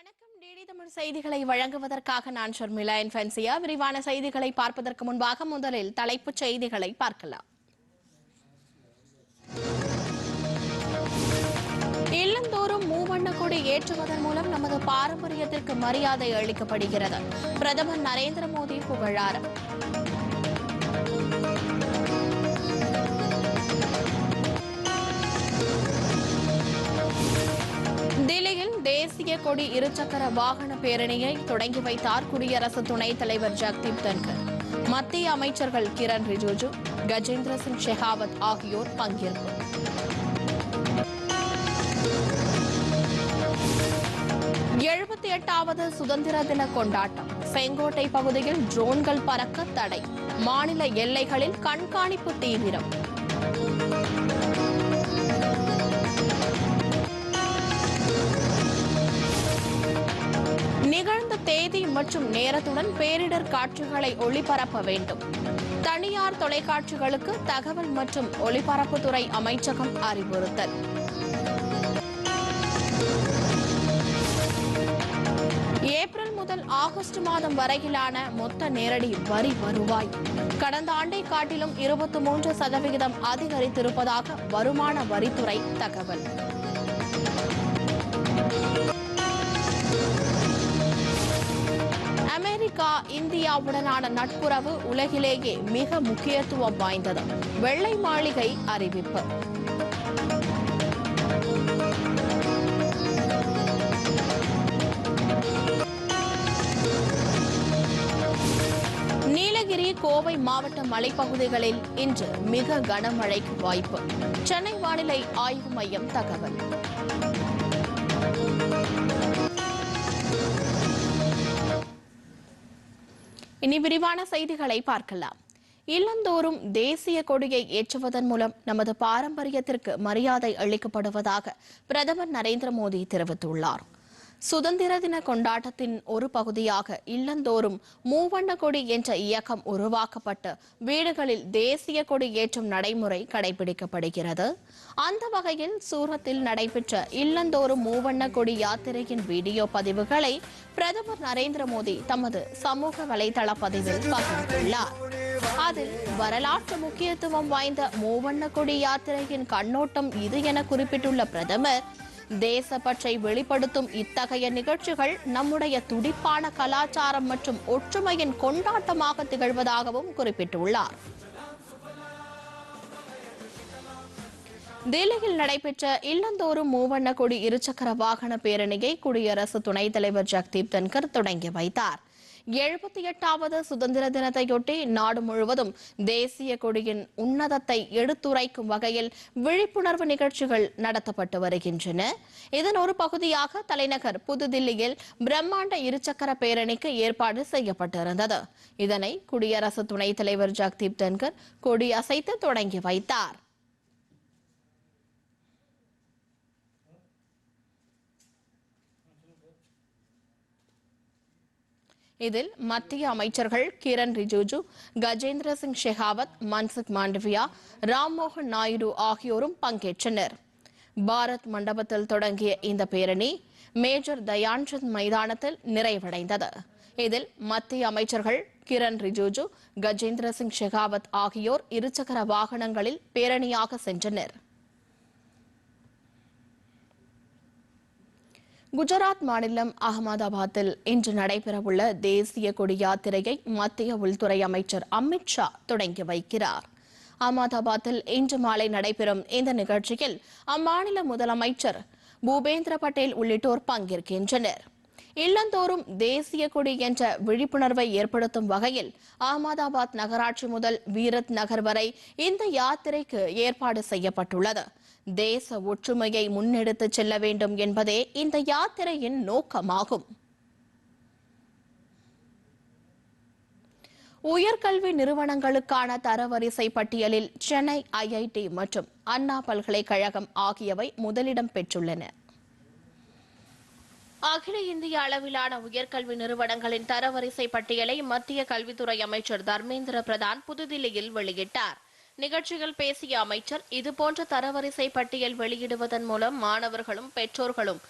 வணக்கம். டிடி தமிழ் செய்திகளை வழங்குவதற்காக நான் ஷர்மிளா என் ஃபென்சியா விரிவான செய்திகளை பார்ப்பதற்கு முன்பாக முதலில் தலைப்புச் செய்திகளை பார்க்கலாம். இல்லந்தோறும் மூவண்ண கொடி ஏற்றுவதன் மூலம் நமது பாரம்பரியத்திற்கு மரியாதை அளிக்கப்படுகிறது. பிரதமர் நரேந்திர மோடி புகழாரம். தில்லியில் தேசிய கொடி இருசக்கர வாகன பேரணியை தொடங்கி வைத்தார் குடியரசு துணைத் தலைவர் ஜக்தீப் தன்கர். மத்திய அமைச்சர்கள் கிரண் ரிஜிஜு கஜேந்திர சிங் ஷெகாவத் ஆகியோர் பங்கேற்பு. எழுபத்தி எட்டாவது சுதந்திர தின கொண்டாட்டம். செங்கோட்டை பகுதியில் ட்ரோன்கள் பறக்க தடை. மாநில எல்லைகளில் கண்காணிப்பு தீவிரம். தேதி மற்றும் நேரத்துடன் பேரிடர் காட்சிகளை ஒளிபரப்ப வேண்டும். தனியார் தொலைக்காட்சிகளுக்கு தகவல் மற்றும் ஒலிபரப்புத்துறை அமைச்சகம் அறிவுறுத்தல். ஏப்ரல் முதல் ஆகஸ்ட் மாதம் வரையிலான மொத்த நேரடி வரி வருவாய். கடந்த ஆண்டை காட்டிலும் இருபத்தி மூன்று சதவிகிதம் அதிகரித்திருப்பதாக வருமான வரித்துறை தகவல். அமெரிக்கா இந்தியாவுடனான நட்புறவு உலகிலேயே மிக முக்கியத்துவம் வாய்ந்தது. வெள்ளை மாளிகை அறிவிப்பு. நீலகிரி கோவை மாவட்ட மலைப்பகுதிகளில் இன்று மிக கனமழைக்கு வாய்ப்பு. சென்னை வானிலை ஆய்வு மையம் தகவல். இனி விரிவான செய்திகளை பார்க்கலாம். இல்லந்தோறும் தேசிய கொடியை ஏற்றுவதன் மூலம் நமது பாரம்பரியத்திற்கு மரியாதை அளிக்கப்படுவதாக பிரதமர் நரேந்திர மோடி தெரிவித்துள்ளார். சுதந்திர தின கொண்டாட்டத்தின் ஒரு பகுதியாக இல்லந்தோறும் மூவண்ண கொடி என்ற இயக்கம் உருவாக்கப்பட்டு வீடுகளில் தேசிய கொடி ஏற்றும் நடைமுறை கடைபிடிக்கப்படுகிறது. அந்த வகையில் சூரத்தில் நடைபெற்ற இல்லந்தோறும் மூவண்ண கொடி யாத்திரையின் வீடியோ பதிவுகளை பிரதமர் நரேந்திர மோடி தமது சமூக வலைதள பதிவில் பகிர்ந்துள்ளார். அதில் வரலாற்று முக்கியத்துவம் வாய்ந்த மூவண்ண கொடி யாத்திரையின் கண்ணோட்டம் இது என குறிப்பிட்டுள்ள பிரதமர் தேசப்பற்றை வெளிப்படுத்தும் இத்தகைய நிகழ்ச்சிகள் நம்முடைய துடிப்பான கலாச்சாரம் மற்றும் ஒற்றுமையின் கொண்டாட்டமாக திகழ்வதாகவும் குறிப்பிட்டுள்ளார். தில்லியில் நடைபெற்ற இல்லந்தோறும் மூவண்ண கொடி இருசக்கர வாகன பேரணியை குடியரசு துணைத் தலைவர் ஜக்தீப் தன்கர் தொடங்கி வைத்தார். எழுபத்தி எட்டாவது சுதந்திர தினத்தையொட்டி நாடு முழுவதும் தேசிய கொடியின் உன்னதத்தை எடுத்துரைக்கும் வகையில் விழிப்புணர்வு நிகழ்ச்சிகள் நடத்தப்பட்டு வருகின்றன. இதன் ஒரு பகுதியாக தலைநகர் புதுதில்லியில் பிரம்மாண்ட இருசக்கர பேரணிக்கு ஏற்பாடு செய்யப்பட்டிருந்தது. இதனை குடியரசு துணைத் தலைவர் ஜக்தீப் தன்கர் கொடி அசைத்து தொடங்கி வைத்தார். இதில் மத்திய அமைச்சர்கள் கிரண் ரிஜிஜு கஜேந்திர சிங் ஷெகாவத் மன்சுக் மாண்டவியா ராம்மோகன் நாயுடு ஆகியோரும் பங்கேற்றனர். பாரத் மண்டபத்தில் தொடங்கிய இந்த பேரணி மேஜர் தயான்சந்த் மைதானத்தில் நிறைவடைந்தது. இதில் மத்திய அமைச்சர்கள் கிரண் ரிஜிஜு கஜேந்திர சிங் ஷெகாவத் ஆகியோர் இருசக்கர வாகனங்களில் பேரணியாக சென்றனர். குஜராத் மாநிலம் அகமதாபாத்தில் இன்று நடைபெறவுள்ள தேசிய கொடி யாத்திரையை மத்திய உள்துறை அமைச்சர் அமித் ஷா தொடங்கி வைக்கிறார். அகமதாபாத்தில் இன்று மாலை நடைபெறும் இந்த நிகழ்ச்சியில் அம்மாநில முதலமைச்சர் பூபேந்திர பட்டேல் உள்ளிட்டோர் பங்கேற்கின்றனர். இல்லந்தோறும் தேசிய கொடி என்ற விழிப்புணர்வை ஏற்படுத்தும் வகையில் அகமதாபாத் நகராட்சி முதல் வீரத் நகர் வரை இந்த யாத்திரைக்கு ஏற்பாடு செய்யப்பட்டுள்ளது. தேச ஒற்றுமையை முன்னெடுத்து செல்ல வேண்டும் என்பதே இந்த யாத்திரையின் நோக்கமாகும். உயர்கல்வி நிறுவனங்களுக்கான தரவரிசை பட்டியலில் சென்னை ஐஐடி மற்றும் அண்ணா பல்கலைக்கழகம் ஆகியவை முதலிடம் பெற்றுள்ளன. அகில இந்திய அளவிலான உயர்கல்வி நிறுவனங்களின் தரவரிசை பட்டியலை மத்திய கல்வித்துறை அமைச்சர் தர்மேந்திர பிரதான் புதுதில்லியில் வெளியிட்டார். நிகழ்ச்சியில் பேசிய அமைச்சர் இதுபோன்ற தரவரிசை பட்டியல் வெளியிடுவதன் மூலம் மாணவர்களும் பெற்றோர்களும்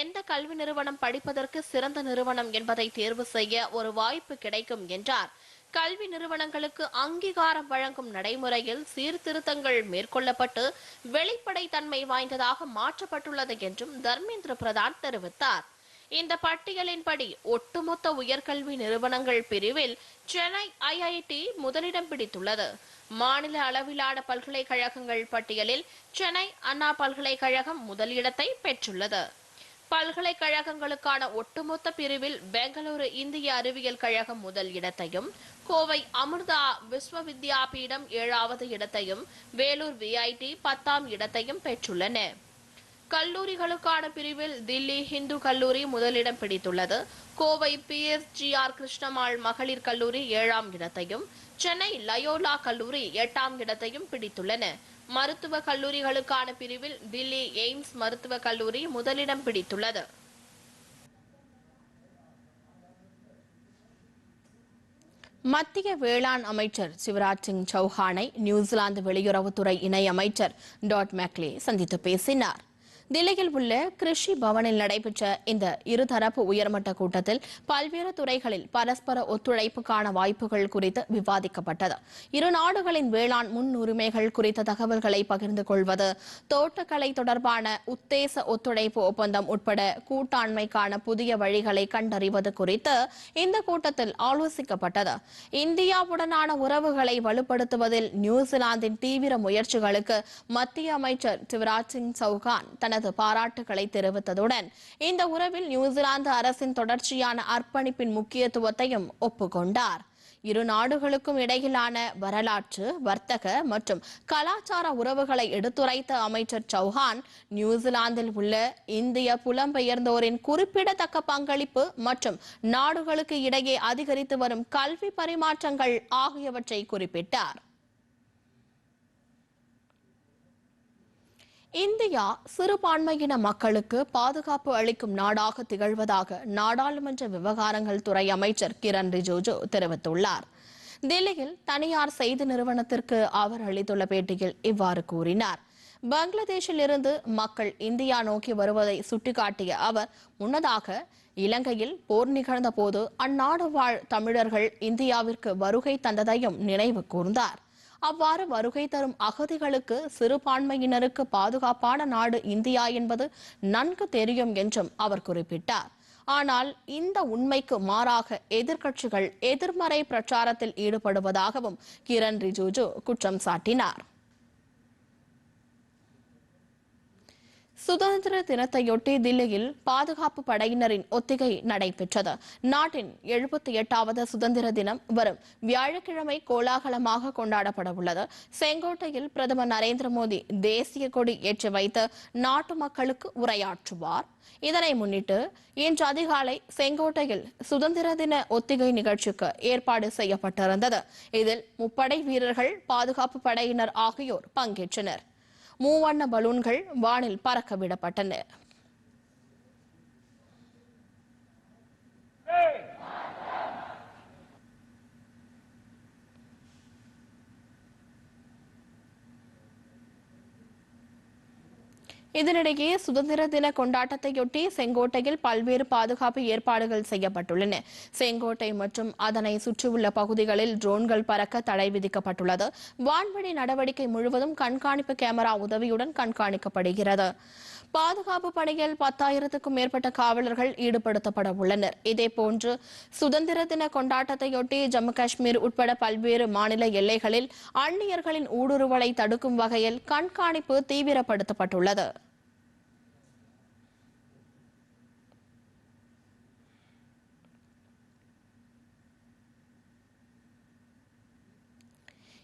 எந்த கல்வி நிறுவனம் படிப்பதற்கு சிறந்த நிறுவனம் என்பதை தேர்வு செய்ய ஒரு வாய்ப்பு கிடைக்கும் என்றார். கல்வி நிறுவனங்களுக்கு அங்கீகாரம் வழங்கும் நடைமுறையில் சீர்திருத்தங்கள் மேற்கொள்ளப்பட்டு வெளிப்படைத்தன்மை வாய்ந்ததாக மாற்றப்பட்டுள்ளது என்றும் தர்மேந்திர பிரதான் தெரிவித்தார். இந்த பட்டியலின்படி ஒட்டுமொத்த உயர்கல்வி நிறுவனங்கள் பிரிவில் சென்னை ஐஐடி முதலிடம் பிடித்துள்ளது. மாநில அளவிலான பல்கலைக்கழகங்கள் பட்டியலில் சென்னை அண்ணா பல்கலைக்கழகம் முதலிடத்தை பெற்றுள்ளது. பல்கலைக்கழகங்களுக்கான ஒட்டுமொத்த பிரிவில் பெங்களூரு இந்திய அறிவியல் கழகம் முதல் இடத்தையும் கோவை அமிர்தா விஸ்வவித்யாபீடம் ஏழாவது இடத்தையும் வேலூர் விஐடி பத்தாம் இடத்தையும் பெற்றுள்ளன. கல்லூரிகளுக்கான பிரிவில் தில்லி ஹிந்து கல்லூரி முதலிடம் பிடித்துள்ளது. கோவை பிஎஸ்ஜிஆர் கிருஷ்ணமாள் மகளிர் கல்லூரி ஏழாம் இடத்தையும் சென்னை லயோலா கல்லூரி எட்டாம் இடத்தையும் பிடித்துள்ளன. மருத்துவ கல்லூரிகளுக்கான பிரிவில் தில்லி எய்ம்ஸ் மருத்துவக் கல்லூரி முதலிடம் பிடித்துள்ளது. மத்திய வேளாண் அமைச்சர் சிவராஜ் சிங் சௌஹானை நியூசிலாந்து வெளியுறவுத்துறை இணை அமைச்சர் டாட் மேக்லே சந்தித்து பேசினார். தில்லியில் உள்ள கிருஷி பவனில் நடைபெற்ற இந்த இருதரப்பு உயர்மட்ட கூட்டத்தில் பல்வேறு துறைகளில் பரஸ்பர ஒத்துழைப்புக்கான வாய்ப்புகள் குறித்து விவாதிக்கப்பட்டது. இரு நாடுகளின் வேளாண் முன்னுரிமைகள் குறித்த தகவல்களை பகிர்ந்து கொள்வது தோட்டக்கலை தொடர்பான உத்தேச ஒத்துழைப்பு ஒப்பந்தம் உட்பட கூட்டாண்மைக்கான புதிய வழிகளை கண்டறிவது குறித்து இந்த கூட்டத்தில் ஆலோசிக்கப்பட்டது. இந்தியாவுடனான உறவுகளை வலுப்படுத்துவதில் நியூசிலாந்தின் தீவிர முயற்சிகளுக்கு மத்திய அமைச்சர் சிவராஜ் சிங் சௌகான் தனது பாராட்டுகளை தெரிவித்ததுடன் இந்த உறவில் நியூசிலாந்து அரசின் தொடர்ச்சியான அர்ப்பணிப்பின் முக்கியத்துவத்தையும் ஒப்புக்கொண்டார். இரு நாடுகளுக்கும் இடையிலான வரலாற்று வர்த்தக மற்றும் கலாச்சார உறவுகளை எடுத்துரைத்த அமைச்சர் சௌஹான் நியூசிலாந்தில் உள்ள இந்திய புலம்பெயர்ந்தோரின் குறிப்பிடத்தக்க பங்களிப்பு மற்றும் நாடுகளுக்கு இடையே அதிகரித்து வரும் கல்வி பரிமாற்றங்கள் ஆகியவற்றை குறிப்பிட்டார். இந்தியா சிறுபான்மையின மக்களுக்கு பாதுகாப்பு அளிக்கும் நாடாக திகழ்வதாக நாடாளுமன்ற விவகாரங்கள் துறை அமைச்சர் கிரண் ரிஜிஜு தெரிவித்துள்ளார். தில்லியில் தனியார் செய்தி நிறுவனத்திற்கு அவர் அளித்துள்ள பேட்டியில் இவ்வாறு கூறினார். பங்களாதேஷில் இருந்து மக்கள் இந்தியா நோக்கி வருவதை சுட்டிக்காட்டிய அவர் முன்னதாக இலங்கையில் போர் நிகழ்ந்த போது அந்நாடு வாழ் தமிழர்கள் இந்தியாவிற்கு வருகை தந்ததையும் நினைவு கூர்ந்தார். அவ்வாறு வருகை தரும் அகதிகளுக்கு சிறுபான்மையினருக்கு பாதுகாப்பான நாடு இந்தியா என்பது நன்கு தெரியும் என்றும் அவர் குறிப்பிட்டார். ஆனால் இந்த உண்மைக்கு மாறாக எதிர்க்கட்சிகள் எதிர்மறை பிரச்சாரத்தில் ஈடுபடுவதாகவும் கிரண் ரிஜிஜு குற்றம் சாட்டினார். சுதந்திர தினத்தையொட்டி தில்லியில் பாதுகாப்பு படையினரின் ஒத்திகை நடைபெற்றது. நாட்டின் எழுபத்தி எட்டாவது சுதந்திர தினம் வரும் வியாழக்கிழமை கோலாகலமாக கொண்டாடப்பட உள்ளது. செங்கோட்டையில் பிரதமர் நரேந்திர மோடி தேசிய கொடி ஏற்றி வைத்து நாட்டு மக்களுக்கு உரையாற்றுவார். இதனை முன்னிட்டு இன்று அதிகாலை செங்கோட்டையில் சுதந்திர தின ஒத்திகை நிகழ்ச்சிக்கு ஏற்பாடு செய்யப்பட்டிருந்தது. இதில் முப்படை வீரர்கள் பாதுகாப்பு படையினர் ஆகியோர் பங்கேற்றனர். மூவண்ண பலூன்கள் வானில் பறக்க விடப்பட்டன இதனிடையே சுதந்திர தின கொண்டாட்டத்தையொட்டி செங்கோட்டையில் பல்வேறு பாதுகாப்பு ஏற்பாடுகள் செய்யப்பட்டுள்ளன. செங்கோட்டை மற்றும் அதனை சுற்றியுள்ள பகுதிகளில் ட்ரோன்கள் பறக்க தடை விதிக்கப்பட்டுள்ளது. வான்வழி நடவடிக்கை முழுவதும் கண்காணிப்பு கேமரா உதவியுடன் கண்காணிக்கப்படுகிறது. பாதுகாப்பு பணியில் பத்தாயிரத்துக்கும் மேற்பட்ட காவலர்கள் ஈடுபடுத்தப்பட உள்ளனர். இதேபோன்று சுதந்திர தின கொண்டாட்டத்தையொட்டி ஜம்மு காஷ்மீர் உட்பட பல்வேறு மாநில எல்லைகளில் அந்நியர்களின் ஊடுருவலை தடுக்கும் வகையில் கண்காணிப்பு தீவிரப்படுத்தப்பட்டுள்ளது.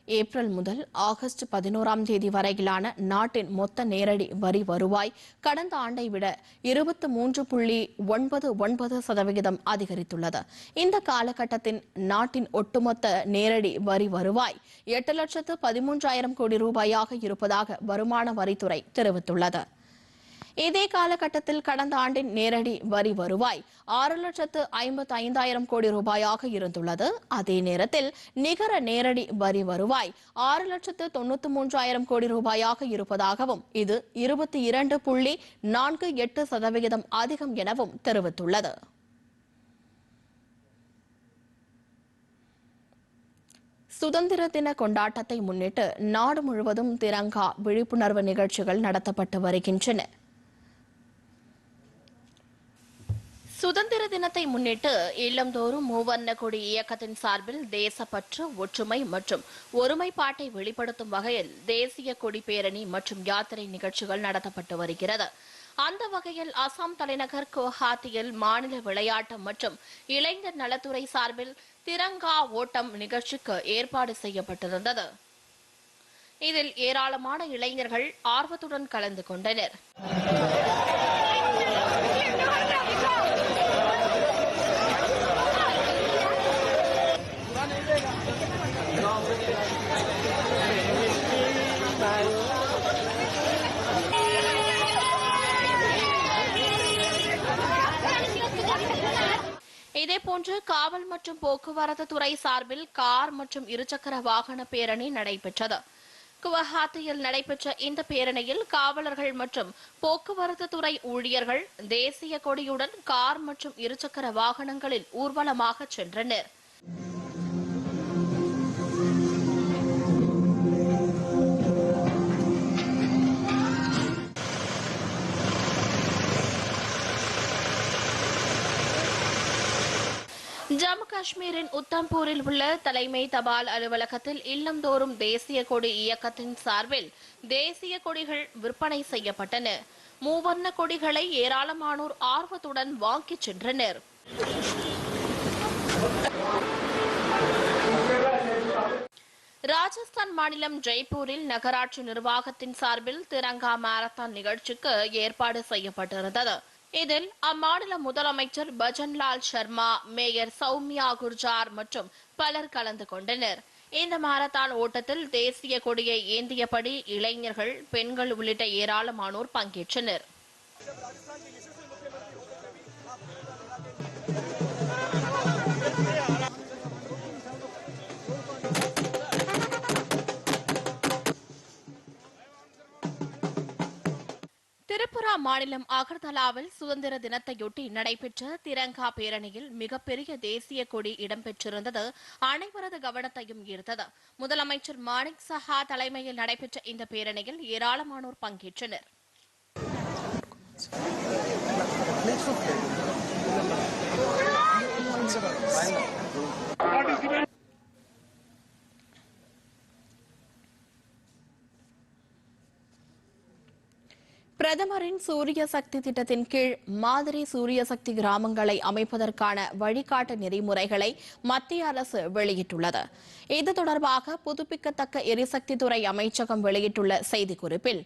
ஏப்ரல் முதல் ஆகஸ்ட் பதினோராம் தேதி வரையிலான நாட்டின் மொத்த நேரடி வரி வருவாய் கடந்த ஆண்டை விட இருபத்து மூன்று புள்ளி ஒன்பது ஒன்பது சதவிகிதம் அதிகரித்துள்ளது. இந்த காலகட்டத்தின் நாட்டின் ஒட்டுமொத்த நேரடி வரி வருவாய் எட்டு லட்சத்து பதிமூன்றாயிரம் கோடி ரூபாயாக இருப்பதாக வருமான வரித்துறை தெரிவித்துள்ளது. இதே காலகட்டத்தில் கடந்த ஆண்டின் நேரடி வரி வருவாய் ஆறு லட்சத்து ஐம்பத்தி ஐந்தாயிரம் கோடி ரூபாயாக இருந்துள்ளது. அதே நேரத்தில் நிகர நேரடி வரி வருவாய் ஆறு லட்சத்து தொண்ணூத்தி மூன்றாயிரம் கோடி ரூபாயாக இருப்பதாகவும் இது இருபத்தி இரண்டு புள்ளி நான்கு எட்டு சதவிகிதம் அதிகம் எனவும் தெரிவித்துள்ளது. சுதந்திர தின கொண்டாட்டத்தை முன்னிட்டு நாடு முழுவதும் திரங்கா விழிப்புணர்வு நிகழ்ச்சிகள் நடத்தப்பட்டு வருகின்றன. சுதந்திர தினத்தை முன்னிட்டு இல்லந்தோறும் மூவர்ண கொடி இயக்கத்தின் சார்பில் தேசப்பற்று ஒற்றுமை மற்றும் ஒருமைப்பாட்டை வெளிப்படுத்தும் வகையில் தேசிய கொடி பேரணி மற்றும் யாத்திரை நிகழ்ச்சிகள் நடத்தப்பட்டு வருகிறது. அந்த வகையில் அசாம் தலைநகர் குவஹாத்தியில் மாநில விளையாட்டு மற்றும் இளைஞர் நலத்துறை சார்பில் திரங்கா ஓட்டம் நிகழ்ச்சிக்கு ஏற்பாடு செய்யப்பட்டிருந்தது. இதில் ஏராளமான இளைஞர்கள் ஆர்வத்துடன் கலந்து கொண்டனர். மற்றும் போக்குவரத்து துறை சார்பில் கார் மற்றும் இருசக்கர வாகன பேரணி நடைபெற்றது. குவஹாத்தியில் நடைபெற்ற இந்த பேரணியில் காவலர்கள் மற்றும் போக்குவரத்து துறை ஊழியர்கள் தேசிய கொடியுடன் கார் மற்றும் இருசக்கர வாகனங்களில் ஊர்வலமாக சென்றனர். ஜம்மு காஷ்மீரின் உத்தம்பூரில் உள்ள தலைமை தபால் அலுவலகத்தில் இல்லந்தோறும் தேசிய கொடி இயக்கத்தின் சார்பில் தேசிய கொடிகள் விற்பனை செய்யப்பட்டன. மூவர்ண கொடிகளை ஏராளமானோர் ஆர்வத்துடன் வாங்கிச் சென்றனர். ராஜஸ்தான் மாநிலம் ஜெய்ப்பூரில் நகராட்சி நிர்வாகத்தின் சார்பில் திரங்கா மாரத்தான் நிகழ்ச்சிக்கு ஏற்பாடு செய்யப்பட்டிருந்தது. இதில் அம்மாநில முதலமைச்சர் பஜன்லால் சர்மா மேயர் சௌமியா குர்ஜார் மற்றும் பலர் கலந்து கொண்டனர். இந்த மாரத்தான் ஓட்டத்தில் தேசிய கொடியை ஏந்தியபடி இளைஞர்கள் பெண்கள் உள்ளிட்ட ஏராளமானோர் பங்கேற்றனர். திரிபுரா மாநிலம் அகர்தலாவில் சுதந்திர தினத்தையொட்டி நடைபெற்ற திரங்கா பேரணியில் மிகப்பெரிய தேசிய கொடி இடம்பெற்றிருந்தது. அனைவரது கவனத்தையும் ஈர்த்தது. முதலமைச்சர் மாணிக் சஹா தலைமையில் நடைபெற்ற இந்த பேரணியில் ஏராளமானோர் பங்கேற்றனர். பிரதமரின் சூரிய சக்தி திட்டத்தின் கீழ் மாதிரி சூரிய சக்தி கிராமங்களை அமைப்பதற்கான வழிகாட்டு நெறிமுறைகளை மத்திய அரசு வெளியிட்டுள்ளது. இது தொடர்பாக புதுப்பிக்கத்தக்க எரிசக்தி துறை அமைச்சகம் வெளியிட்டுள்ள செய்திக்குறிப்பில்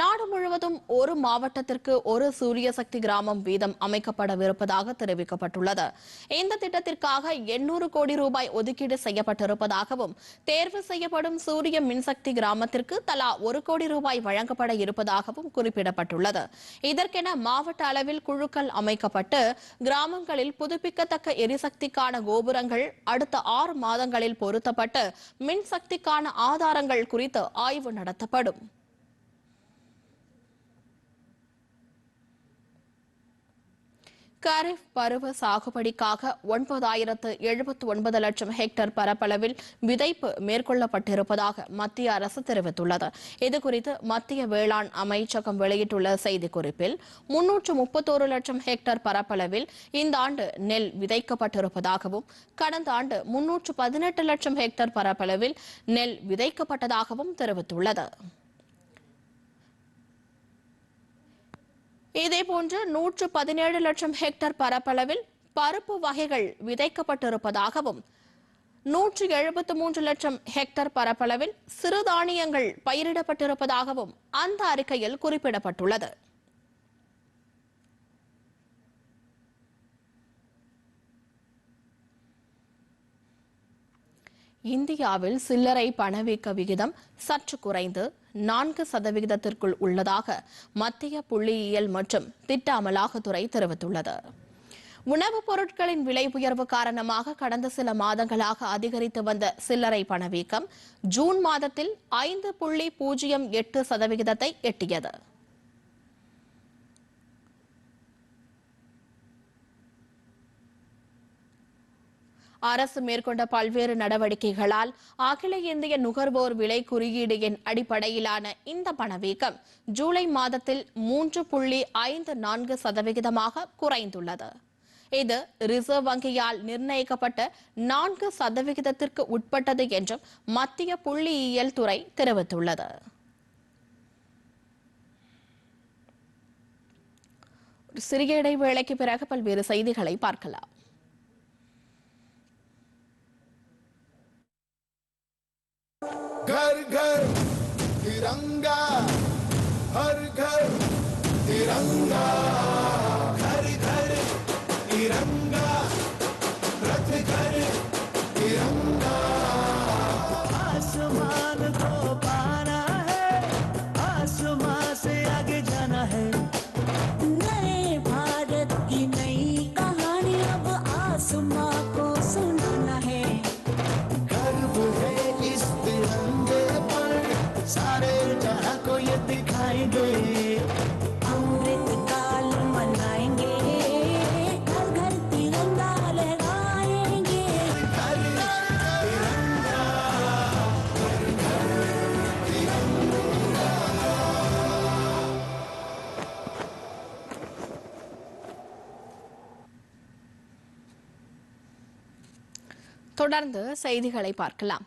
நாடு முழுவதும் ஒரு மாவட்டத்திற்கு ஒரு சூரிய சக்தி கிராமம் வீதம் அமைக்கப்படவிருப்பதாக தெரிவிக்கப்பட்டுள்ளது. இந்த திட்டத்திற்காக எண்ணூறு கோடி ரூபாய் ஒதுக்கீடு செய்யப்பட்டிருப்பதாகவும் தேர்வு செய்யப்படும் சூரிய மின்சக்தி கிராமத்திற்கு தலா ஒரு கோடி ரூபாய் வழங்கப்பட இருப்பதாகவும் வழங்கப்பட்டுள்ளது இதற்கென மாவட்ட அளவில் குழுக்கள் அமைக்கப்பட்டு கிராமங்களில் புதுப்பிக்கத்தக்க எரிசக்திக்கான கோபுரங்கள் அடுத்த ஆறு மாதங்களில் பொருத்தப்பட்டு மின்சக்திக்கான ஆதாரங்கள் குறித்து ஆய்வு நடத்தப்படும். கரிஃப் பருவ சாகுபடிக்காக ஒன்பதாயிரத்து எழுபத்து ஒன்பது லட்சம் ஹெக்டேர் பரப்பளவில் விதைப்பு மேற்கொள்ளப்பட்டிருப்பதாக மத்திய அரசு தெரிவித்துள்ளது. இதுகுறித்து மத்திய வேளாண் அமைச்சகம் வெளியிட்டுள்ள செய்திக்குறிப்பில் முன்னூற்று முப்பத்தோரு லட்சம் ஹெக்டேர் பரப்பளவில் இந்த ஆண்டு நெல் விதைக்கப்பட்டிருப்பதாகவும் கடந்த ஆண்டு முன்னூற்று பதினெட்டு லட்சம் ஹெக்டேர் பரப்பளவில் நெல் விதைக்கப்பட்டதாகவும் தெரிவித்துள்ளது. இதேபோன்று நூற்று பதினேழு லட்சம் ஹெக்டேர் பரப்பளவில் பருப்பு வகைகள் விதைக்கப்பட்டிருப்பதாகவும் நூற்று எழுபத்து மூன்று லட்சம் ஹெக்டேர் பரப்பளவில் சிறுதானியங்கள் பயிரிடப்பட்டிருப்பதாகவும் அந்த அறிக்கையில் குறிப்பிடப்பட்டுள்ளது. இந்தியாவில் சில்லறை பணவீக்க விகிதம் சற்று குறைந்து நான்கு சதவிகிதத்திற்குள் உள்ளதாக மத்திய புள்ளியியல் மற்றும் திட்ட அமலாக்கத்துறை தெரிவித்துள்ளது. உணவுப் பொருட்களின் விலை உயர்வு காரணமாக கடந்த சில மாதங்களாக அதிகரித்து வந்த சில்லறை பணவீக்கம் ஜூன் மாதத்தில் ஐந்து புள்ளி பூஜ்ஜியம் எட்டு சதவிகிதத்தை எட்டியது. அரசு மேற்கொண்ட பல்வேறு நடவடிக்கைகளால் அகில இந்திய நுகர்வோர் விலை குறியீடு எண் அடிப்படையிலான இந்த பணவீக்கம் ஜூலை மாதத்தில் மூன்று புள்ளி ஐந்து நான்கு சதவிகிதமாக குறைந்துள்ளது. இது ரிசர்வ் வங்கியால் நிர்ணயிக்கப்பட்ட நான்கு சதவிகிதத்திற்கு உட்பட்டது என்றும் மத்திய புள்ளியியல் துறை தெரிவித்துள்ளது. சிறிய இடைவேளைக்கு பிறகு பல்வேறு செய்திகளை பார்க்கலாம். घर घर तिरंगा हर घर तिरंगा घर घर तिरंगा। தொடர்ந்து செய்திகளை பார்க்கலாம்.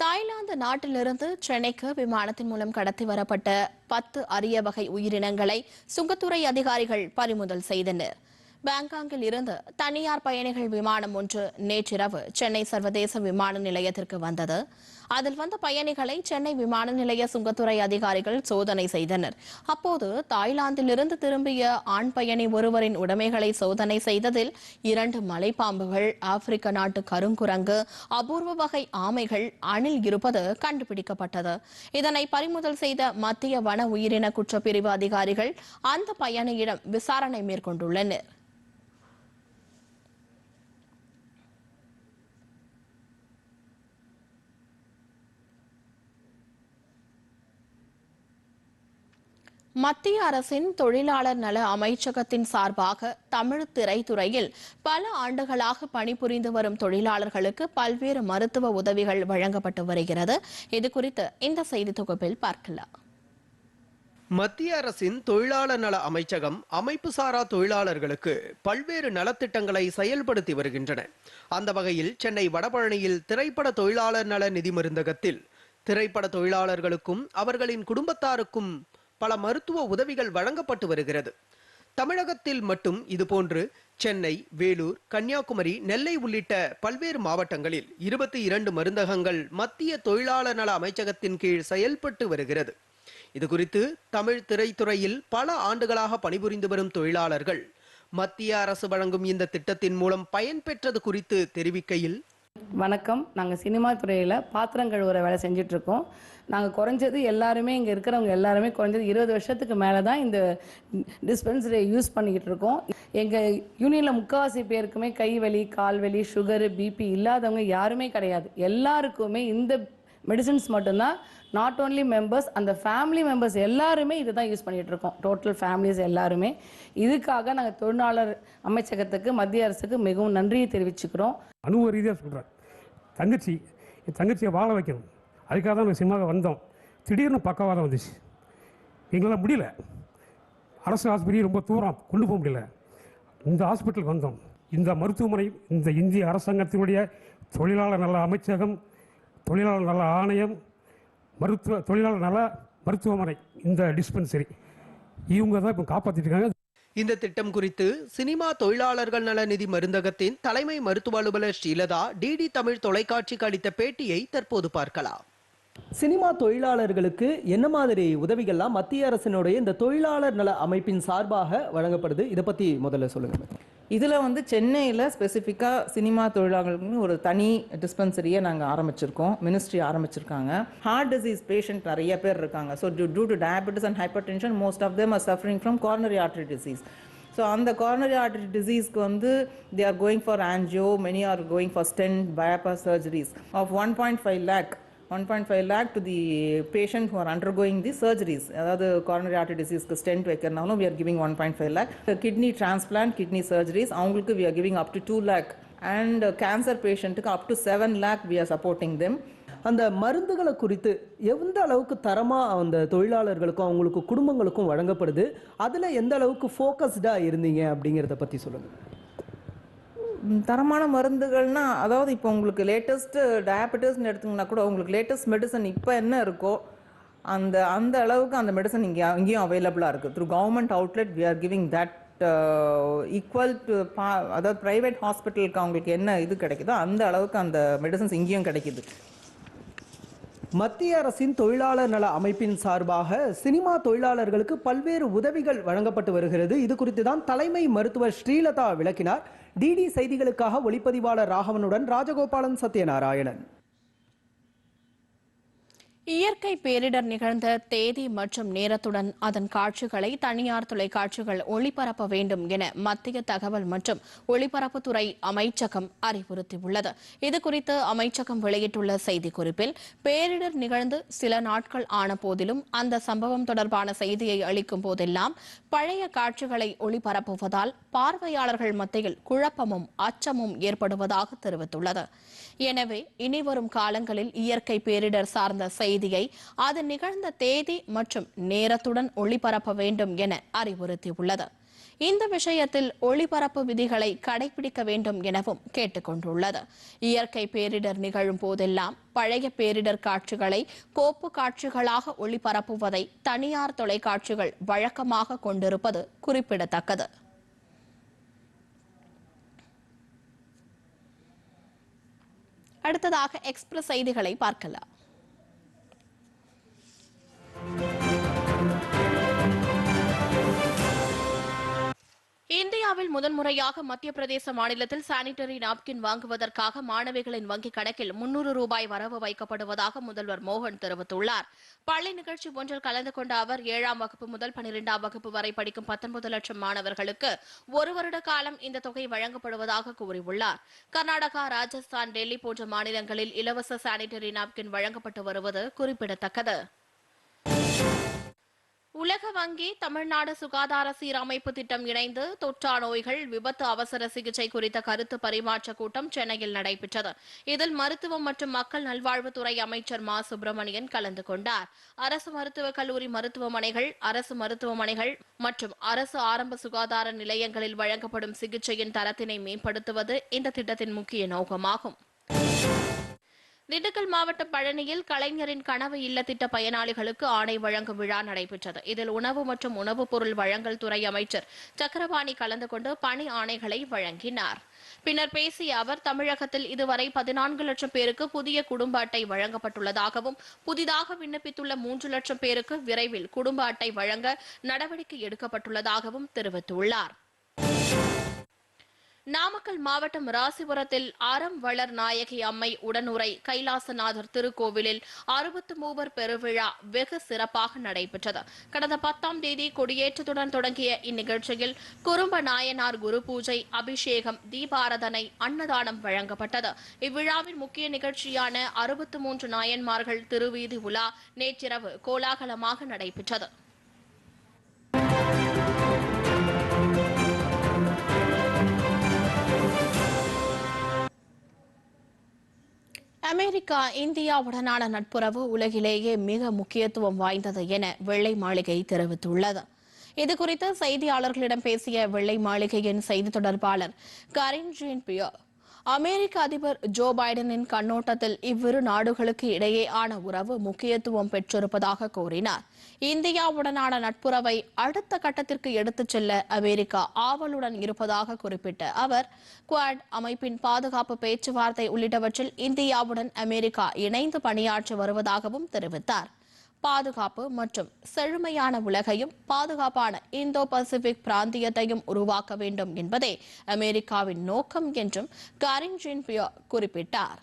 தாய்லாந்து நாட்டிலிருந்து சென்னைக்கு விமானத்தின் மூலம் கடத்தி வரப்பட்ட பத்து அரிய வகை உயிரினங்களை சுங்கத்துறை அதிகாரிகள் பறிமுதல் செய்தனர். பாங்காங்கில் இருந்து தனியார் பயணிகள் விமானம் ஒன்று நேற்றிரவு சென்னை சர்வதேச விமான நிலையத்திற்கு வந்தது. அதில் வந்த பயணிகளை சென்னை விமான நிலைய சுங்கத்துறை அதிகாரிகள் சோதனை செய்தனர். அப்போது தாய்லாந்திலிருந்து திரும்பிய ஆண் பயணி ஒருவரின் உடைமைகளை சோதனை செய்ததில் இரண்டு மலைப்பாம்புகள் ஆப்பிரிக்க நாட்டு கருங்குரங்கு அபூர்வ வகை ஆமைகள் அணில் இருப்பது கண்டுபிடிக்கப்பட்டது. இதனை பறிமுதல் செய்த மத்திய வன உயிரின குற்றப்பிரிவு அதிகாரிகள் அந்த பயணியிடம் விசாரணை மேற்கொண்டுள்ளனர். மத்திய அரசின் தொழிலாளர் நல அமைச்சகத்தின் சார்பாக தமிழ் திரைத்துறையில் பல ஆண்டுகளாக பணிபுரிந்து வரும் தொழிலாளர்களுக்கு பல்வேறு மருத்துவ உதவிகள் வழங்கப்பட்டு வருகிறது. இதுகுறித்து இந்த செய்தி தொகுப்பில் பார்க்கலாம். மத்திய அரசின் தொழிலாளர் நல அமைச்சகம் அமைப்பு சாரா தொழிலாளர்களுக்கு பல்வேறு நலத்திட்டங்களை செயல்படுத்தி வருகின்றன. அந்த வகையில் சென்னை வடபழனியில் திரைப்பட தொழிலாளர் நல நிதி மருந்தகத்தில் திரைப்பட தொழிலாளர்களுக்கும் அவர்களின் குடும்பத்தாருக்கும் பல மருத்துவ உதவிகள் வழங்கப்பட்டு வருகிறது. தமிழகத்தில் மட்டும் இதுபோன்று சென்னை வேலூர் கன்னியாகுமரி நெல்லை உள்ளிட்ட பல்வேறு மாவட்டங்களில் இருபத்தி இரண்டு மருந்தகங்கள் மத்திய தொழிலாளர் நல அமைச்சகத்தின் கீழ் செயல்பட்டு வருகிறது. இது குறித்து தமிழ் திரைத்துறையில் பல ஆண்டுகளாக பணிபுரிந்து வரும் தொழிலாளர்கள் மத்திய அரசு வழங்கும் இந்த திட்டத்தின் மூலம் பயன்பெற்றது குறித்து தெரிவிக்கையில் வணக்கம். நாங்கள் சினிமா துறையில் பாத்திரம் கழுவுற வேலை செஞ்சிட்ருக்கோம். நாங்கள் குறைஞ்சது எல்லாருமே இங்கே இருக்கிறவங்க எல்லாருமே குறைஞ்சது இருபது வருஷத்துக்கு மேலே தான் இந்த டிஸ்பென்சரியை யூஸ் பண்ணிக்கிட்டு இருக்கோம் எங்கள் யூனியனில் முக்கால்வாசி பேருக்குமே கை வலி கால் வலி சுகரு பிபி இல்லாதவங்க யாருமே கிடையாது. எல்லாருக்குமே இந்த மெடிசன்ஸ் மட்டும்தான். நாட் ஓன்லி மெம்பர்ஸ் அந்த ஃபேமிலி மெம்பர்ஸ் எல்லாருமே இதை தான் யூஸ் பண்ணிகிட்டு இருக்கோம் டோட்டல் ஃபேமிலிஸ் எல்லாருமே. இதுக்காக நாங்கள் தொழிலாளர் அமைச்சகத்துக்கு மத்திய அரசுக்கு மிகவும் நன்றியை தெரிவிச்சுக்கிறோம். அனுபவ ரீதியாக சொல்கிறேன் தங்கச்சி என் தங்கச்சியை வாழ வைக்கணும். அதுக்காக தான் நாங்கள் சினிமாவுக்கு வந்தோம். திடீர்னு பக்கவாதம் வந்துச்சு. எங்களால் முடியல. அரசு ஆஸ்பத்திரி ரொம்ப தூரம் கொண்டு போக முடியல. இந்த ஹாஸ்பிட்டலுக்கு வந்தோம். இந்த மருத்துவமனை இந்த இந்திய அரசாங்கத்தினுடைய தொழிலாளர் நல அமைச்சகம் தொழிலாளர் நல ஆணையம் மருத்துவ தொழிலாளர் நல மருத்துவமனை இந்த டிஸ்பென்சரி இவங்க தான் இப்போ காப்பாற்றிட்டு இருக்காங்க இந்த திட்டம் குறித்து சினிமா தொழிலாளர்கள் நல நிதி மருந்தகத்தின் தலைமை மருத்துவ அலுவலர் ஸ்ரீலதா டிடி தமிழ் தொலைக்காட்சிக்கு அளித்த பேட்டியை தற்போது பார்க்கலாம். சினிமா தொழிலாளர்களுக்கு என்ன மாதிரி உதவிகள்லாம் மத்திய அரசினுடைய இந்த தொழிலாளர் நல அமைப்பின் சார்பாக வழங்கப்படுது? இதை பத்தி முதல்ல சொல்லுங்க இதில் வந்து சென்னையில் ஸ்பெசிஃபிக்காக சினிமா தொழிலாளர்களுக்கு ஒரு தனி டிஸ்பென்சரியை நாங்கள் ஆரம்பிச்சிருக்கோம். மினிஸ்ட்ரி ஆரம்பிச்சிருக்காங்க. ஹார்ட் டிசீஸ் பேஷண்ட் நிறைய பேர் இருக்காங்க. So due to diabetes and hypertension most of them are suffering from coronary artery disease so அந்த கார்னரி ஆர்டரி டிசீஸ்க்கு வந்து they are going for angio many are going for stent bypass surgeries of one point five lakh one point five lakh to the patient who are undergoing the surgeries அதாவது coronary artery டிசீஸ்க்கு stent வைக்கிறனாலும் we are giving one point five lakh kidney transplant kidney surgeries அவங்களுக்கு we are giving up to two lakh and cancer பேஷண்ட்டுக்கு up to seven lakh we are supporting them அந்த மருந்துகளை குறித்து எந்த அளவுக்கு தரமாக அந்த தொழிலாளர்களுக்கும் அவங்களுக்கு குடும்பங்களுக்கும் வழங்கப்படுது? அதில் எந்த அளவுக்கு ஃபோக்கஸ்டாக இருந்தீங்க அப்படிங்கிறத பற்றி சொல்லுங்கள் தரமான மருந்துகள்னா அதாவது இப்போ உங்களுக்கு லேட்டஸ்ட்டு டயபெட்டிஸ்ன்னு எடுத்திங்கன்னா கூட உங்களுக்கு லேட்டஸ்ட் மெடிசன் இப்போ என்ன இருக்கோ அந்த அந்த அளவுக்கு அந்த மெடிசன் இங்கே இங்கேயும் அவைலபிளாக இருக்குது through government outlet we are giving that equal to பா அதாவது ப்ரைவேட் ஹாஸ்பிட்டலுக்கு அவங்களுக்கு என்ன இது கிடைக்குதோ அந்த அளவுக்கு அந்த மெடிசன்ஸ் இங்கேயும் கிடைக்குது. மத்திய அரசின் தொழிலாளர் நல அமைப்பின் சார்பாக சினிமா தொழிலாளர்களுக்கு பல்வேறு உதவிகள் வழங்கப்பட்டு வருகிறது. இது குறித்து தான் தலைமை மருத்துவர் ஸ்ரீலதா விளக்கினார். டிடி செய்திகளுக்காக ஒளிப்பதிவாளர் ராகவனுடன் ராஜகோபாலன் சத்யநாராயணன். இயற்கை பேரிடர் நிகழ்ந்த தேதி மற்றும் நேரத்துடன் அதன் காட்சிகளை தனியார் தொலைக்காட்சிகள் ஒளிபரப்ப வேண்டும் என மத்திய தகவல் மற்றும் ஒளிபரப்புத்துறை அமைச்சகம் அறிவுறுத்தியுள்ளது. இதுகுறித்து அமைச்சகம் வெளியிட்டுள்ள செய்திக்குறிப்பில் பேரிடர் நிகழ்ந்து சில நாட்கள் ஆன போதிலும் அந்த சம்பவம் தொடர்பான செய்தியை அளிக்கும் போதெல்லாம் பழைய காட்சிகளை ஒளிபரப்புவதால் பார்வையாளர்கள் மத்தியில் குழப்பமும் அச்சமும் ஏற்படுவதாக தெரிவித்துள்ளது. எனவே இனி வரும் காலங்களில் இயற்கை பேரிடர் சார்ந்த செய்தியை அது நிகழ்ந்த தேதி மற்றும் நேரத்துடன் ஒளிபரப்ப வேண்டும் என அறிவுறுத்தியுள்ளது. இந்த விஷயத்தில் ஒளிபரப்பு விதிகளை கடைபிடிக்க வேண்டும் எனவும் கேட்டுக்கொண்டுள்ளது. இயற்கை பேரிடர் நிகழும் போதெல்லாம் பழைய பேரிடர் காட்சிகளை கோப்பு காட்சிகளாக ஒளிபரப்புவதை தனியார் தொலைக்காட்சிகள் வழக்கமாக கொண்டிருப்பது குறிப்பிடத்தக்கது. அடுத்ததாக எக்ஸ்பிரஸ் செய்திகளை பார்க்கலாம். இந்தியாவில் முதன்முறையாக மத்திய பிரதேச மாநிலத்தில் சானிட்டரி நாப்கின் வாங்குவதற்காக மாணவிகளின் வங்கிக் கணக்கில் முன்னூறு ரூபாய் வரவு வைக்கப்படுவதாக முதல்வர் மோகன் தெரிவித்துள்ளார். பள்ளி நிகழ்ச்சி ஒன்றில் கலந்து கொண்ட அவர் ஏழாம் வகுப்பு முதல் பனிரெண்டாம் வகுப்பு வரை படிக்கும் பத்தொன்பது லட்சம் மாணவர்களுக்கு ஒரு வருட காலம் இந்த தொகை வழங்கப்படுவதாக கூறியுள்ளார். கர்நாடகா ராஜஸ்தான் டெல்லி போன்ற மாநிலங்களில் இலவச சானிட்டரி நாப்கின் வழங்கப்பட்டு வருவது குறிப்பிடத்தக்கது. உலக வங்கி தமிழ்நாடு சுகாதார சீரமைப்பு திட்டம் இணைந்து தொற்றா நோய்கள் விபத்து அவசர சிகிச்சை குறித்த கருத்து பரிமாற்ற கூட்டம் சென்னையில் நடைபெற்றது. இதில் மருத்துவம் மற்றும் மக்கள் நல்வாழ்வுத்துறை அமைச்சர் மா. சுப்பிரமணியன் கலந்து கொண்டார். அரசு மருத்துவக் கல்லூரி மருத்துவமனைகள் அரசு மருத்துவமனைகள் மற்றும் அரசு ஆரம்ப சுகாதார நிலையங்களில் வழங்கப்படும் சிகிச்சையின் தரத்தினை மேம்படுத்துவது இந்த திட்டத்தின் முக்கிய நோக்கமாகும். திண்டுக்கல் மாவட்டம் பழனியில் கலைஞரின் கனவு இல்ல திட்ட பயனாளிகளுக்கு ஆணை வழங்கும் விழா நடைபெற்றது. இதில் உணவு மற்றும் உணவுப் பொருள் வழங்கல் துறை அமைச்சர் சக்கரபாணி கலந்து கொண்டு பணி ஆணைகளை வழங்கினார். பின்னர் பேசிய அவர் தமிழகத்தில் இதுவரை பதினான்கு லட்சம் பேருக்கு புதிய குடும்ப அட்டை வழங்கப்பட்டுள்ளதாகவும் புதிதாக விண்ணப்பித்துள்ள மூன்று லட்சம் பேருக்கு விரைவில் குடும்ப அட்டை வழங்க நடவடிக்கை எடுக்கப்பட்டுள்ளதாகவும் தெரிவித்துள்ளார். நாமக்கல் மாவட்டம் ராசிபுரத்தில் அறம் வளர் நாயகி அம்மை உடனுரை கைலாசநாதர் திருக்கோவிலில் அறுபத்து மூவர் பெருவிழா வெகு சிறப்பாக நடைபெற்றது. கடந்த பத்தாம் தேதி கொடியேற்றத்துடன் தொடங்கிய இந்நிகழ்ச்சியில் குறும்ப நாயனார் குரு பூஜை அபிஷேகம் தீபாரதனை அன்னதானம் வழங்கப்பட்டது. இவ்விழாவின் முக்கிய நிகழ்ச்சியான அறுபத்து மூன்று நாயன்மார்கள் திருவீதி உலா நேற்றிரவு கோலாகலமாக நடைபெற்றது. அமெரிக்கா இந்தியாவுடனான நட்புறவு உலகிலேயே மிக முக்கியத்துவம் வாய்ந்தது என வெள்ளை மாளிகை தெரிவித்துள்ளது. இதுகுறித்து செய்தியாளர்களிடம் பேசிய வெள்ளை மாளிகையின் செய்தி தொடர்பாளர் கரின் ஜீன் பியோ அமெரிக்க அதிபர் ஜோ பைடனின் கண்ணோட்டத்தில் இவ்விரு நாடுகளுக்கு இடையேயான உறவு முக்கியத்துவம் பெற்றிருப்பதாக கூறினார். இந்தியாவுடனான நட்புறவை அடுத்த கட்டத்திற்கு எடுத்துச் செல்ல அமெரிக்கா ஆவலுடன் இருப்பதாக குறிப்பிட்ட அவர் குவாட் அமைப்பின் பாதுகாப்பு பேச்சுவார்த்தை உள்ளிட்டவற்றில் இந்தியாவுடன் அமெரிக்கா இணைந்து பணியாற்றி வருவதாகவும் தெரிவித்தார். பாதுகாப்பு மற்றும் செழுமையான உலகையும் பாதுகாப்பான இந்தோ பசிபிக் பிராந்தியத்தையும் உருவாக்க வேண்டும் என்பதே அமெரிக்காவின் நோக்கம் என்றும் காரின் பியோ குறிப்பிட்டார்.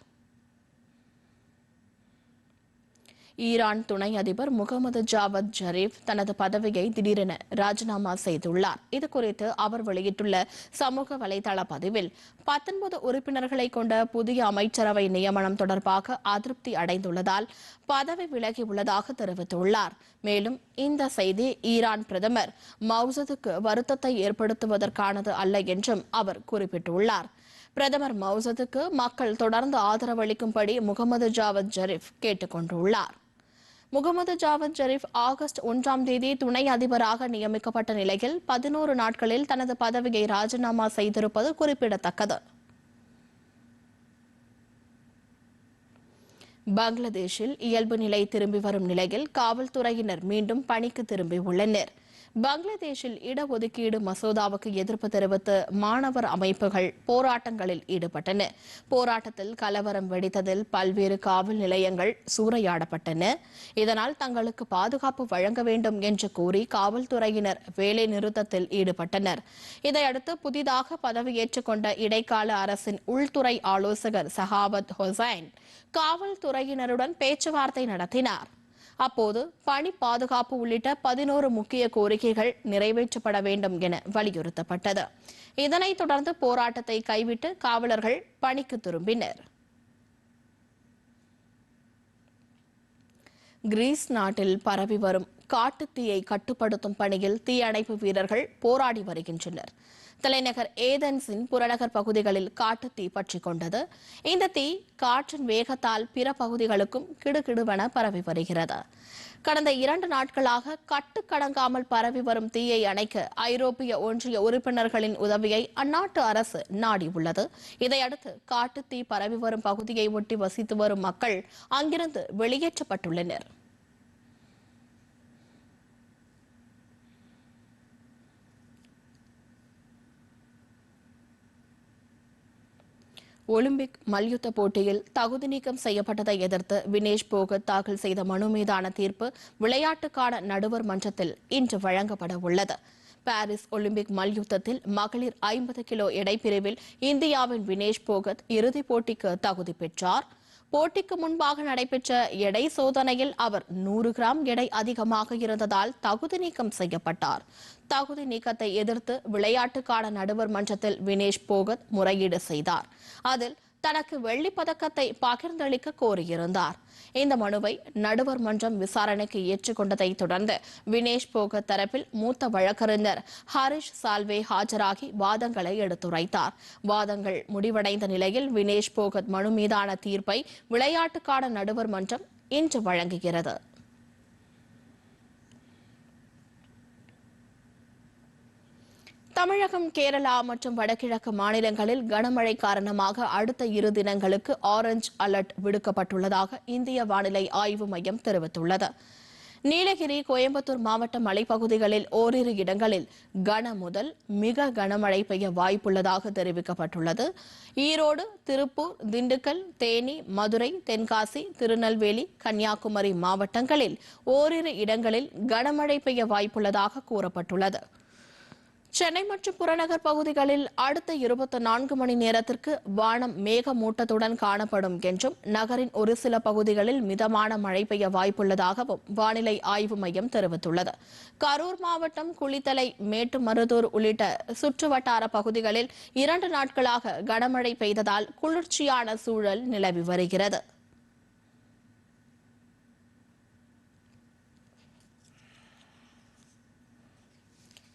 ஈரான் துணை அதிபர் முகமது ஜாவத் ஜரீப் தனது பதவியை திடீரென ராஜினாமா செய்துள்ளார். இது குறித்து அவர் வெளியிட்டுள்ள சமூக வலைதள பதிவில் பத்தொன்பது உறுப்பினர்களை கொண்ட புதிய அமைச்சரவை நியமனம் தொடர்பாக அதிருப்தி அடைந்துள்ளதால் பதவி விலகியுள்ளதாக தெரிவித்துள்ளார். மேலும் இந்த செய்தி ஈரான் பிரதமர் மவுசதுக்கு வருத்தத்தை ஏற்படுத்துவதற்கானது அல்ல என்றும் அவர் குறிப்பிட்டுள்ளார். பிரதமர் மவுசதுக்கு மக்கள் தொடர்ந்து ஆதரவளிக்கும்படி முகமது ஜாவத் ஜரீப் கேட்டுக் கொண்டுள்ளார் முகமது ஜாவத் ஜெரீப் ஆகஸ்ட் ஒன்றாம் தேதி துணை அதிபராக நியமிக்கப்பட்ட நிலையில் பதினோரு நாட்களில் தனது பதவியை ராஜினாமா செய்திருப்பது குறிப்பிடத்தக்கது. பங்களாதேஷில் இயல்பு நிலை திரும்பி வரும் நிலையில் காவல்துறையினர் மீண்டும் பணிக்கு திரும்பியுள்ளனர் பங்களாதேஷில் இடஒதுக்கீடு மசோதாவுக்கு எதிர்ப்பு தெரிவித்து மாணவர் அமைப்புகள் போராட்டங்களில் ஈடுபட்டன. போராட்டத்தில் கலவரம் வெடித்ததில் பல்வேறு காவல் நிலையங்கள் சூறையாடப்பட்டன. இதனால் தங்களுக்கு பாதுகாப்பு வழங்க வேண்டும் என்று கூறி காவல்துறையினர் வேலை நிறுத்தத்தில் ஈடுபட்டனர். இதையடுத்து புதிதாக பதவியேற்றுக் கொண்ட இடைக்கால அரசின் உள்துறை ஆலோசகர் சஹாபத் ஹொசைன் காவல்துறையினருடன் பேச்சுவார்த்தை நடத்தினார். அப்போது பணி பாதுகாப்பு உள்ளிட்ட பதினோரு முக்கிய கோரிக்கைகள் நிறைவேற்றப்பட வேண்டும் என வலியுறுத்தப்பட்டது. இதனைத் தொடர்ந்து போராட்டத்தை கைவிட்டு காவலர்கள் பணிக்கு திரும்பினர். கிரீஸ் நாட்டில் பரவி வரும் காட்டுத்தீயை கட்டுப்படுத்தும் பணியில் தீயணைப்பு வீரர்கள் போராடி வருகின்றனர். தலைநகர் ஏதன்ஸின் புறநகர் பகுதிகளில் காட்டுத்தீ பற்றி கொண்டது. இந்த தீ காற்றின் வேகத்தால் பிற பகுதிகளுக்கும் கிடுகிடுவென பரவி வருகிறது. கடந்த இரண்டு நாட்களாக கட்டுக்கடங்காமல் பரவி வரும் தீயை அணைக்க ஐரோப்பிய ஒன்றிய உறுப்பினர்களின் உதவியை அந்நாட்டு அரசு நாடியுள்ளது இதையடுத்து காட்டுத்தீ பரவி வரும் பகுதியை ஒட்டி வசித்து வரும் மக்கள் அங்கிருந்து வெளியேற்றப்பட்டுள்ளனர். ஒலிம்பிக் மல்யுத்த போட்டியில் தகுதி நீக்கம் செய்யப்பட்டதை எதிர்த்து வினேஷ் போகத் தாக்கல் செய்த மனு மீதான தீர்ப்பு விளையாட்டுக்கான நடுவர் மன்றத்தில் இன்று வழங்கப்பட உள்ளது. பாரிஸ் ஒலிம்பிக் மல்யுத்தத்தில் மகளிர் ஐம்பது கிலோ எடைப்பிரிவில் இந்தியாவின் வினேஷ் போகத் இறுதிப் போட்டிக்கு தகுதி பெற்றார். போட்டிக்கு முன்பாக நடைபெற்ற எடை சோதனையில் அவர் நூறு கிராம் எடை அதிகமாக இருந்ததால் தகுதி நீக்கம் செய்யப்பட்டார். தகுதி நீக்கத்தை எதிர்த்து விளையாட்டுக்கான நடுவர் மன்றத்தில் வினேஷ் போகத் முறையீடு செய்தார். அதில் தனக்கு வெள்ளிப் பதக்கத்தை பகிர்ந்தளிக்க கோரியிருந்தார். இந்த மனுவை நடுவர் மன்றம் விசாரணைக்கு ஏற்றுக்கொண்டதை தொடர்ந்து வினேஷ் போகத் தரப்பில் மூத்த வழக்கறிஞர் ஹரிஷ் சால்வே ஆஜராகி வாதங்களை எடுத்துரைத்தார். வாதங்கள் முடிவடைந்த நிலையில் வினேஷ் போகத் மனு மீதான தீர்ப்பை விளையாட்டுக்கான நடுவர் மன்றம் இன்று வழங்குகிறது. தமிழகம் கேரளா மற்றும் வடகிழக்கு மாநிலங்களில் கனமழை காரணமாக அடுத்த இரு தினங்களுக்கு ஆரஞ்ச் அலர்ட் விடுக்கப்பட்டுள்ளதாக இந்திய வானிலை ஆய்வு மையம் தெரிவித்துள்ளது. நீலகிரி கோயம்புத்தூர் மாவட்ட மலைப்பகுதிகளில் ஓரிரு இடங்களில் கன முதல் மிக கனமழை பெய்ய வாய்ப்புள்ளதாக தெரிவிக்கப்பட்டுள்ளது. ஈரோடு திருப்பூர் திண்டுக்கல் தேனி மதுரை தென்காசி திருநெல்வேலி கன்னியாகுமரி மாவட்டங்களில் ஓரிரு இடங்களில் கனமழை பெய்ய வாய்ப்புள்ளதாக கூறப்பட்டுள்ளது. சென்னை மற்றும் புறநகர் பகுதிகளில் அடுத்த இருபத்தி நான்கு மணி நேரத்திற்கு வானம் மேகமூட்டத்துடன் காணப்படும் என்றும் நகரின் ஒரு சில பகுதிகளில் மிதமான மழை பெய்ய வாய்ப்புள்ளதாகவும் வானிலை ஆய்வு மையம் தெரிவித்துள்ளது. கரூர் மாவட்டம் குளித்தலை மேட்டுமருதூர் உள்ளிட்ட சுற்றுவட்டார பகுதிகளில் இரண்டு நாட்களாக கனமழை பெய்ததால் குளிர்ச்சியான சூழல் நிலவி வருகிறது.